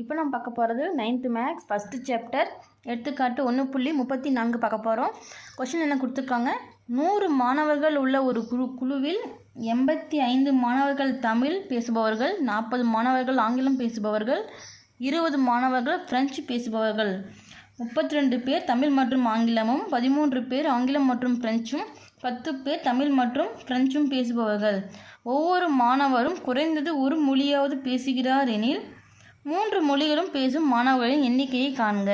இப்போ நம்ம பார்க்க போகிறது நைன்த்து மேக்ஸ் ஃபஸ்ட்டு சாப்டர் எடுத்துக்காட்டு ஒன்று புள்ளி முப்பத்தி நான்கு பார்க்க போகிறோம் கொஷின் என்ன கொடுத்துருக்காங்க? நூறு மாணவர்கள் உள்ள ஒரு குழு குழுவில் எண்பத்தி ஐந்து மாணவர்கள் தமிழ் பேசுபவர்கள் நாற்பது மாணவர்கள் ஆங்கிலம் பேசுபவர்கள் இருபது மாணவர்கள் ஃப்ரெஞ்சு பேசுபவர்கள் முப்பத்தி ரெண்டு பேர் தமிழ் மற்றும் ஆங்கிலமும் பதிமூன்று பேர் ஆங்கிலம் மற்றும் பிரெஞ்சும் பத்து பேர் தமிழ் மற்றும் பிரெஞ்சும் பேசுபவர்கள். ஒவ்வொரு மாணவரும் குறைந்தது ஒரு மொழியாவது பேசுகிறார் எனில் மூன்று மொழிகளும் பேசும் மாணவர்களின் எண்ணிக்கையை காண்க.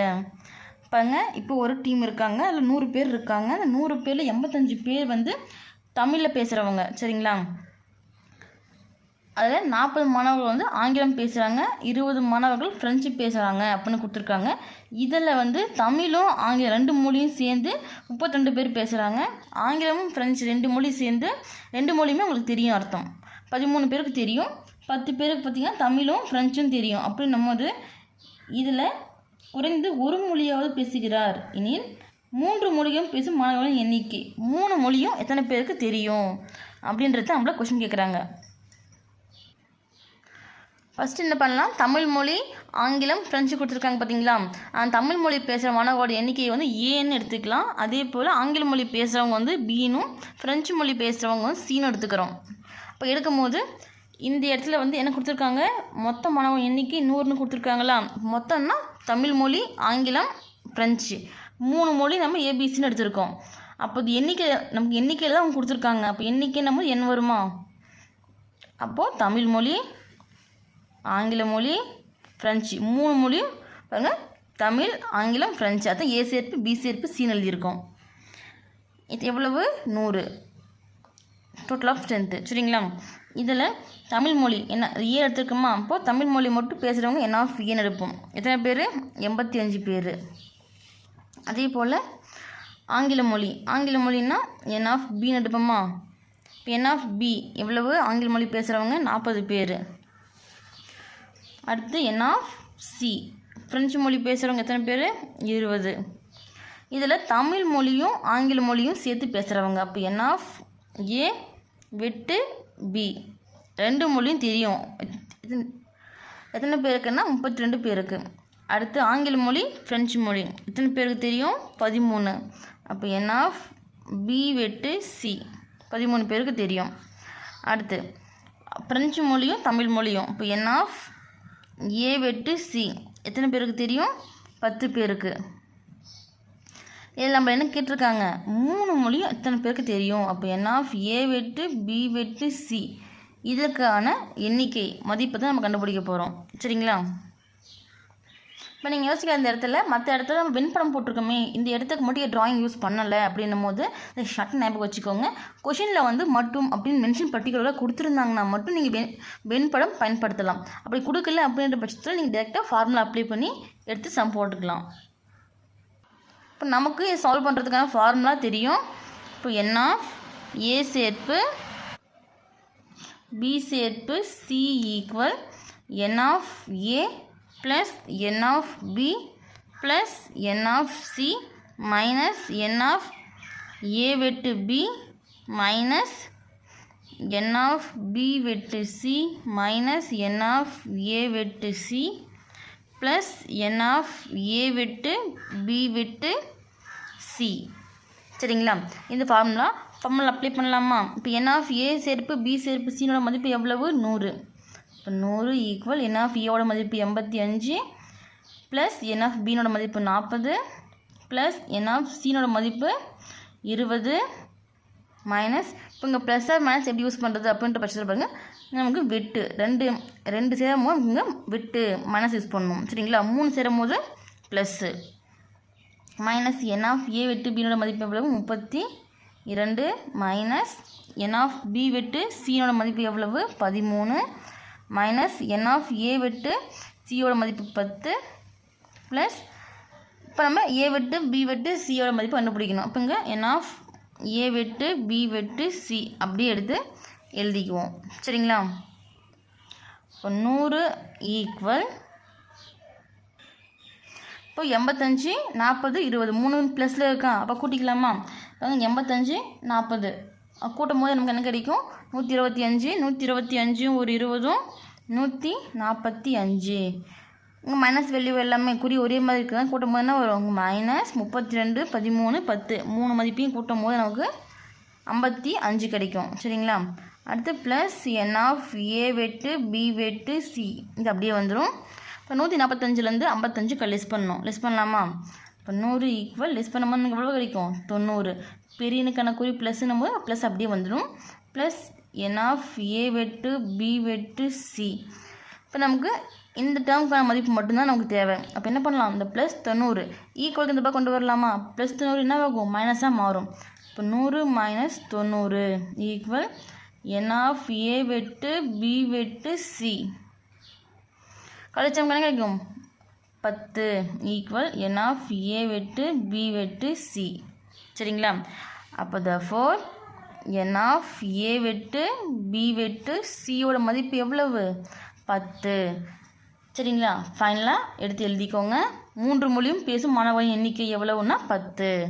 பாருங்க இப்போ ஒரு டீம் இருக்காங்க அதில் நூறு பேர் இருக்காங்க. அந்த நூறு பேரில் எண்பத்தஞ்சு பேர் வந்து தமிழில் பேசுகிறவங்க சரிங்களா? அதில் நாற்பது மாணவர்கள் வந்து ஆங்கிலம் பேசுகிறாங்க இருபது மாணவர்கள் ஃப்ரெஞ்சு பேசுகிறாங்க அப்படின்னு கொடுத்துருக்காங்க. இதில் வந்து தமிழும் ஆங்கிலம் ரெண்டு மொழியும் சேர்ந்து முப்பத்திரெண்டு பேர் பேசுகிறாங்க ஆங்கிலமும் ஃப்ரெஞ்சு ரெண்டு மொழி சேர்ந்து ரெண்டு மொழியுமே உங்களுக்கு தெரியும் அர்த்தம். பதிமூணு பேருக்கு தெரியும். பத்து பேருக்கு பார்த்திங்கன்னா தமிழும் ஃப்ரெஞ்சும் தெரியும். அப்படின்னும் போது இதில் குறைந்து ஒரு மொழியாவது பேசுகிறார். எனில் மூன்று மொழியும் பேசும் மாணவர்களின் எண்ணிக்கை. மூணு மொழியும் எத்தனை பேருக்கு தெரியும்? அப்படின்றத நம்மள கொஷின் கேட்குறாங்க ஃபஸ்ட்டு என்ன பண்ணலாம்? தமிழ் மொழி ஆங்கிலம் ஃப்ரெஞ்சு கொடுத்துருக்காங்க பார்த்தீங்களா? அந்த தமிழ் மொழி பேசுகிற மாணவர்களோட எண்ணிக்கையை வந்து ஏன்னு எடுத்துக்கலாம். அதே போல் ஆங்கில மொழி பேசுகிறவங்க வந்து பீனும் ஃப்ரெஞ்சு மொழி பேசுகிறவங்க வந்து சீனும் எடுத்துக்கிறோம். அப்போ எடுக்கும்போது இந்த இடத்துல வந்து என்ன கொடுத்துருக்காங்க? மொத்த மாணவன் எண்ணிக்கை நூறுன்னு கொடுத்துருக்காங்களா மொத்தம்னா தமிழ் மொழி ஆங்கிலம் ஃப்ரெஞ்சு மூணு மொழி நம்ம ஏபிசின்னு எடுத்திருக்கோம். அப்போ இது எண்ணிக்கை நமக்கு எண்ணிக்கையில் தான் அவங்க கொடுத்துருக்காங்க. அப்போ எண்ணிக்கை நம்ம என்ன வருமா? அப்போது தமிழ் மொழி ஆங்கில மொழி ஃப்ரெஞ்சு மூணு மொழியும் பாருங்க தமிழ் ஆங்கிலம் ஃப்ரெஞ்சு அதான் ஏ சேர்ப்பு பி சேர்ப்பு சீன் எழுதியிருக்கோம். இது எவ்வளவு? நூறு. டோட்டல் ஆஃப் ஸ்ட்ரென்த்து சரிங்களா? இதில் தமிழ் மொழி என்ன ஏன் எடுத்துருக்கோமா? அப்போது தமிழ் மொழி மட்டும் பேசுகிறவங்க என்ன ஆஃப் ஏன்னு எடுப்போம்? எத்தனை பேர்? எண்பத்தி அஞ்சு பேர். அதே போல் ஆங்கில மொழி. ஆங்கில மொழின்னா என் ஆஃப் பின்னு எடுப்போமா? இப்போ என் ஆஃப் பி எவ்வளவு? ஆங்கில மொழி பேசுகிறவங்க நாற்பது பேர். அடுத்து என் ஆஃப் சி ஃப்ரெஞ்சு மொழி பேசுகிறவங்க எத்தனை பேர்? இருபது. இதில் தமிழ் மொழியும் ஆங்கில மொழியும் சேர்த்து பேசுகிறவங்க அப்போ என் ஆஃப் ஏ வெட்டு பி. ரெண்டு மொழியும் தெரியும். எத்தனை பேருக்குன்னா முப்பத்தி ரெண்டு பேருக்கு. அடுத்து ஆங்கில மொழி ஃப்ரெஞ்சு மொழி. எத்தனை பேருக்கு தெரியும்? பதிமூணு. அப்போ என் ஆஃப் பி வெட்டு சி பதிமூணு பேருக்கு தெரியும். அடுத்து ஃப்ரெஞ்சு மொழியும் தமிழ் மொழியும். இப்போ என் ஆஃப் ஏ வெட்டு சி எத்தனை பேருக்கு தெரியும்? பத்து பேருக்கு. இதில் நம்ம என்ன கேட்டிருக்காங்க? மூணு மொழியும் எத்தனை பேருக்கு தெரியும்? அப்போ என் ஆஃப் ஏ வெட்டு பி வெட்டு சி இதற்கான எண்ணிக்கை மதிப்பை தான் நம்ம கண்டுபிடிக்க போகிறோம் சரிங்களா? இப்போ நீங்கள் யோசிக்கிற அந்த இடத்துல மற்ற இடத்துல நம்ம வெண்படம் போட்டிருக்கோமே இந்த இடத்துக்கு மட்டும் ட்ராயிங் யூஸ் பண்ணலை அப்படின்னும் போது இந்த ஷர்ட் ஞாபகம் வச்சுக்கோங்க. கொஷினில் வந்து மட்டும் அப்படின்னு மென்ஷன் பர்டிகுலராக கொடுத்துருந்தாங்கன்னா மட்டும் நீங்கள் வெண் வெண்படம் பயன்படுத்தலாம். அப்படி கொடுக்கல அப்படின்ற பட்சத்தில் நீங்கள் டேரெக்டாக ஃபார்முலா அப்ளை பண்ணி எடுத்து சம் போட்டுக்கலாம். இப்போ நமக்கு சால்வ் பண்ணுறதுக்கான ஃபார்முலா தெரியும். இப்போ என்ன? ஏ சேர்ப்பு பி சேர்ப்பு C equal N of A plus N of B plus N of C minus N of A வெட்டு B minus N of B வெட்டு C minus N of A வெட்டு C plus N of A வெட்டு B வெட்டு C சரிங்களா? இந்த formula formula apply பண்ணலாமா? இப்போ என் of ஏ சேர்ப்பு பி சேர்ப்பு சினோட மதிப்பு எவ்வளவு? நூறு. இப்போ நூறு ஈக்குவல் என் ஆஃப் ஏவோட மதிப்பு எண்பத்தி அஞ்சு ப்ளஸ் என் ஆஃப் பினோட மதிப்பு நாற்பது ப்ளஸ் என் ஆஃப் சீனோட மதிப்பு இருபது மைனஸ் இப்போ இங்கே ப்ளஸ் ஆர் மைனஸ் எப்படி யூஸ் பண்ணுறது அப்படின்ற பட்சத்தில் பாருங்கள் நமக்கு வெட்டு ரெண்டு ரெண்டு சேரும் போது இங்கே வெட்டு மைனஸ் யூஸ் பண்ணணும் சரிங்களா? மூணு சேரும் போது plus minus N of A வெட்டு பினோட மதிப்பு எவ்வளவு? முப்பத்தி இரண்டு. மைனஸ் என் ஆஃப் பி வெட்டு சியோட மதிப்பு எவ்வளவு? பதிமூணு. மைனஸ் என் ஆஃப் ஏ வெட்டு சியோட மதிப்பு பத்து. ப்ளஸ் இப்போ நம்ம ஏ வெட்டு பி வெட்டு சியோட மதிப்பு கண்டுபிடிக்கணும். இப்போ இங்கே என் ஆஃப் ஏ வெட்டு பி வெட்டு சி அப்படியே எடுத்து எழுதிக்குவோம். சரிங்களா? இப்போ நூறு ஈக்குவல் இப்போ எண்பத்தஞ்சு நாற்பது இருபது. மூணு ப்ளஸில் இருக்கா? அப்போ கூட்டிக்கலாமா? பாருங்க எண்பத்தஞ்சு நாற்பது. கூட்டும் போது நமக்கு என்ன கிடைக்கும்? நூற்றி இருபத்தி அஞ்சு நூற்றி இருபத்தி அஞ்சும் ஒரு இருபதும் நூற்றி நாற்பத்தி அஞ்சு. உங்கள் மைனஸ் வேல்யூ எல்லாமே குறி ஒரே மாதிரி இருக்குதான். கூட்டும் போது என்ன வரும்? மைனஸ் முப்பத்தி ரெண்டு பதிமூணு பத்து. மூணு மதிப்பையும் கூட்டும் போது நமக்கு ஐம்பத்தி அஞ்சு கிடைக்கும். சரிங்களா? அடுத்து ப்ளஸ் என் ஆஃப் ஏ வெட்டு பி வெட்டு சி இது அப்படியே வந்துடும் இப்போ நூற்றி நாற்பத்தஞ்சிலேருந்து ஐம்பத்தஞ்சு லெஸ் பண்ணணும். லெஸ் பண்ணலாமா? இப்போ நூறு ஈக்குவல் லெஸ் பண்ணும்போது நமக்கு எவ்வளோ கிடைக்கும்? தொண்ணூறு. பெரியனுக்கான குறி ப்ளஸ்னும் போது ப்ளஸ் அப்படியே வந்துடும் ப்ளஸ் என் ஆஃப் ஏ வெட்டு பி வெட்டு சி இப்போ நமக்கு இந்த டேர்முக்கான மதிப்பு மட்டும்தான் நமக்கு தேவை. அப்போ என்ன பண்ணலாம்? இந்த ப்ளஸ் தொண்ணூறு ஈக்குவல் இந்த பக்கம் கொண்டு வரலாமா? ப்ளஸ் தொண்ணூறு என்ன ஆகும்? மைனஸாக மாறும். இப்போ நூறு மைனஸ் தொண்ணூறு ஈக்குவல் என் ஆஃப் ஏ வெட்டு பி வெட்டு சி கழிச்சம் கணக்கு கிடைக்கும் பத்து ஈக்குவல் என் ஆஃப் ஏ வெட்டு பி வெட்டு சி சரிங்களா? அப்போ த ஃபோர் என் ஆஃப் ஏ வெட்டு பி வெட்டு சியோட மதிப்பு எவ்வளவு? பத்து. சரிங்களா? ஃபைனலாக எடுத்து எழுதிக்கோங்க. மூன்று மொழியும் பேசும் மாணவரின் எண்ணிக்கை எவ்வளவுன்னா பத்து.